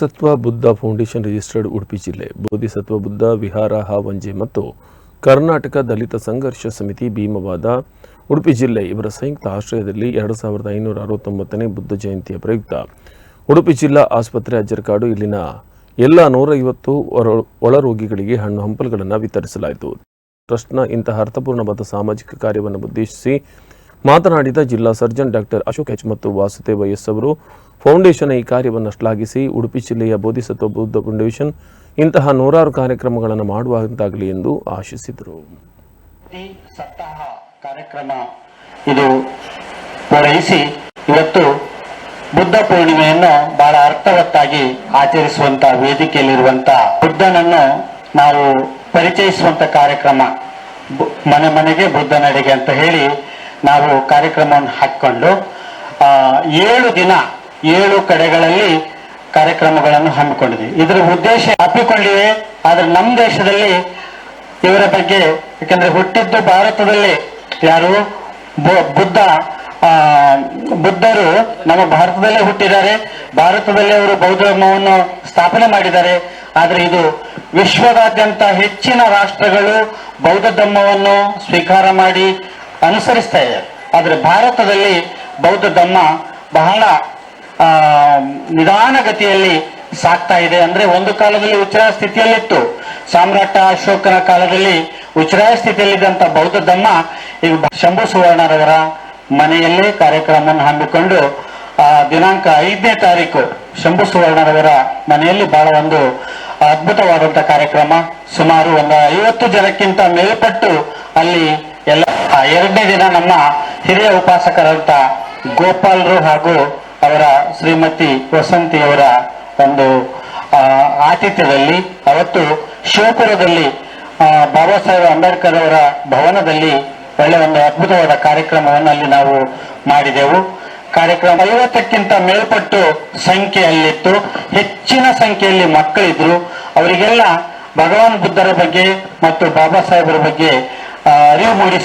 Bodhisattva Buddha foundation registered Udupi ಜಿಲ್ಲೆ, ಬೋಧಿಸತ್ವ ಬುದ್ಧ ವಿಹಾರ ಹಾವಂಜಿ ಮತ್ತು ಕರ್ನಾಟಕ ದಲಿತ ಸಂಘರ್ಷ ಸಮಿತಿ ಭೀಮವಾದ ಉಡುಪಿ ಜಿಲ್ಲೆ ಇವರ ಸಂಯುಕ್ತ ಆಶ್ರಯದಲ್ಲಿ ಎರಡು ಸಾವಿರದ ಐನೂರ ಅರವತ್ತೊಂಬತ್ತನೇ ಬುದ್ಧ ಜಯಂತಿಯ ಪ್ರಯುಕ್ತ ಉಡುಪಿ ಜಿಲ್ಲಾ ಆಸ್ಪತ್ರೆ ಅಜ್ಜರಕಾಡು ಇಲ್ಲಿನ ಎಲ್ಲ ನೂರೈವತ್ತು ಒಳ ಒಳರೋಗಿಗಳಿಗೆ ಹಣ್ಣು ಹಂಪಲುಗಳನ್ನು ವಿತರಿಸಲಾಯಿತು. ಟ್ರಸ್ಟ್ನ ಇಂತಹ ಅರ್ಥಪೂರ್ಣವಾದ ಸಾಮಾಜಿಕ ಕಾರ್ಯವನ್ನು ಉದ್ದೇಶಿಸಿ ಮಾತನಾಡಿದ ಜಿಲ್ಲಾ ಸರ್ಜನ್ ಡಾಕ್ಟರ್ ಅಶೋಕ್ ಎಚ್ ಮತ್ತು ವಾಸುದೇವ ಎಸ್ ಅವರು, ಫೌಂಡೇಶನ್ ಈ ಕಾರ್ಯವನ್ನು ಶ್ಲಾಘಿಸಿ, ಉಡುಪಿ ಜಿಲ್ಲೆಯ ಬೋಧಿಸತ್ವ ಬುದ್ಧ ಫೌಂಡೇಶನ್ ಇಂತಹ ನೂರಾರು ಕಾರ್ಯಕ್ರಮಗಳನ್ನು ಮಾಡುವಂತಾಗಲಿ ಎಂದು ಆಶಿಸಿದರು. ಕಾರ್ಯಕ್ರಮ ಇದು ಪೂರೈಸಿ, ಇವತ್ತು ಬುದ್ಧ ಪೂರ್ಣಿಮೆಯನ್ನು ಬಹಳ ಅರ್ಥವತ್ತಾಗಿ ಆಚರಿಸುವಂತ ವೇದಿಕೆಯಲ್ಲಿರುವಂತ ಬುದ್ಧನನ್ನು ನಾವು ಪರಿಚಯಿಸುವಂತ ಕಾರ್ಯಕ್ರಮ ಮನೆ ಮನೆಗೆ ಬುದ್ಧ ನಡಿಗೆ ಅಂತ ಹೇಳಿ ನಾವು ಕಾರ್ಯಕ್ರಮವನ್ನು ಹಾಕಿಕೊಂಡು ಏಳು ದಿನ ಏಳು ಕಡೆಗಳಲ್ಲಿ ಕಾರ್ಯಕ್ರಮಗಳನ್ನು ಹಮ್ಮಿಕೊಂಡಿದೆ ಇದರ ಉದ್ದೇಶ ಹಮ್ಮಿಕೊಂಡಿವೆ ಆದ್ರೆ ನಮ್ಮ ದೇಶದಲ್ಲಿ ಇವರ ಬಗ್ಗೆ, ಯಾಕಂದ್ರೆ ಹುಟ್ಟಿದ್ದು ಭಾರತದಲ್ಲಿ ಯಾರು? ಬುದ್ಧ ಬುದ್ಧರು ನಮ್ಮ ಭಾರತದಲ್ಲೇ ಹುಟ್ಟಿದ್ದಾರೆ. ಭಾರತದಲ್ಲೇ ಅವರು ಬೌದ್ಧ ಧರ್ಮವನ್ನು ಸ್ಥಾಪನೆ ಮಾಡಿದ್ದಾರೆ. ಆದ್ರೆ ಇದು ವಿಶ್ವದಾದ್ಯಂತ ಹೆಚ್ಚಿನ ರಾಷ್ಟ್ರಗಳು ಬೌದ್ಧ ಧರ್ಮವನ್ನು ಸ್ವೀಕಾರ ಮಾಡಿ ಅನುಸರಿಸ್ತಾ ಇದೆ. ಆದರೆ ಭಾರತದಲ್ಲಿ ಬೌದ್ಧ ಧರ್ಮ ಬಹಳ ನಿಧಾನಗತಿಯಲ್ಲಿ ಸಾಗ್ತಾ ಇದೆ ಅಂದ್ರೆ ಒಂದು ಕಾಲದಲ್ಲಿ ಉಚ್ಚರ ಸ್ಥಿತಿಯಲ್ಲಿತ್ತು. ಸಾಮ್ರಾಟ ಅಶೋಕನ ಕಾಲದಲ್ಲಿ ಉಚ್ಚರ ಸ್ಥಿತಿಯಲ್ಲಿದ್ದಂತ ಬೌದ್ಧ ಧರ್ಮ ಈಗ ಶಂಭು ಸುವರ್ಣರವರ ಮನೆಯಲ್ಲೇ ಕಾರ್ಯಕ್ರಮವನ್ನು ಹಮ್ಮಿಕೊಂಡು, ಆ, ದಿನಾಂಕ ಐದನೇ ತಾರೀಕು ಶಂಭು ಸುವರ್ಣರವರ ಮನೆಯಲ್ಲಿ ಬಹಳ ಒಂದು ಅದ್ಭುತವಾದಂತ ಕಾರ್ಯಕ್ರಮ. ಸುಮಾರು ಒಂದು ಐವತ್ತು ಜನಕ್ಕಿಂತ ಮೇಲ್ಪಟ್ಟು ಅಲ್ಲಿ ಎಲ್ಲ ಎರಡನೇ ದಿನ ನಮ್ಮ ಹಿರಿಯ ಉಪಾಸಕರಂತ ಗೋಪಾಲರು ಹಾಗೂ ಅವರ ಶ್ರೀಮತಿ ವಸಂತಿಯವರ ಒಂದು ಆತಿಥ್ಯದಲ್ಲಿ, ಅವತ್ತು ಶಿವಪುರದಲ್ಲಿ ಬಾಬಾ ಸಾಹೇಬ್ ಅಂಬೇಡ್ಕರ್ ಅವರ ಭವನದಲ್ಲಿ ಒಳ್ಳೆ ಒಂದು ಅದ್ಭುತವಾದ ಕಾರ್ಯಕ್ರಮವನ್ನು ಅಲ್ಲಿ ನಾವು ಮಾಡಿದೆವು. ಕಾರ್ಯಕ್ರಮ ಐವತ್ತಕ್ಕಿಂತ ಮೇಲ್ಪಟ್ಟು ಸಂಖ್ಯೆಯಲ್ಲಿತ್ತು. ಹೆಚ್ಚಿನ ಸಂಖ್ಯೆಯಲ್ಲಿ ಮಕ್ಕಳಿದ್ರು. ಅವರಿಗೆಲ್ಲ ಭಗವಾನ್ ಬುದ್ಧರ ಬಗ್ಗೆ ಮತ್ತು ಬಾಬಾ ಸಾಹೇಬರ ಬಗ್ಗೆ 呃，六部的。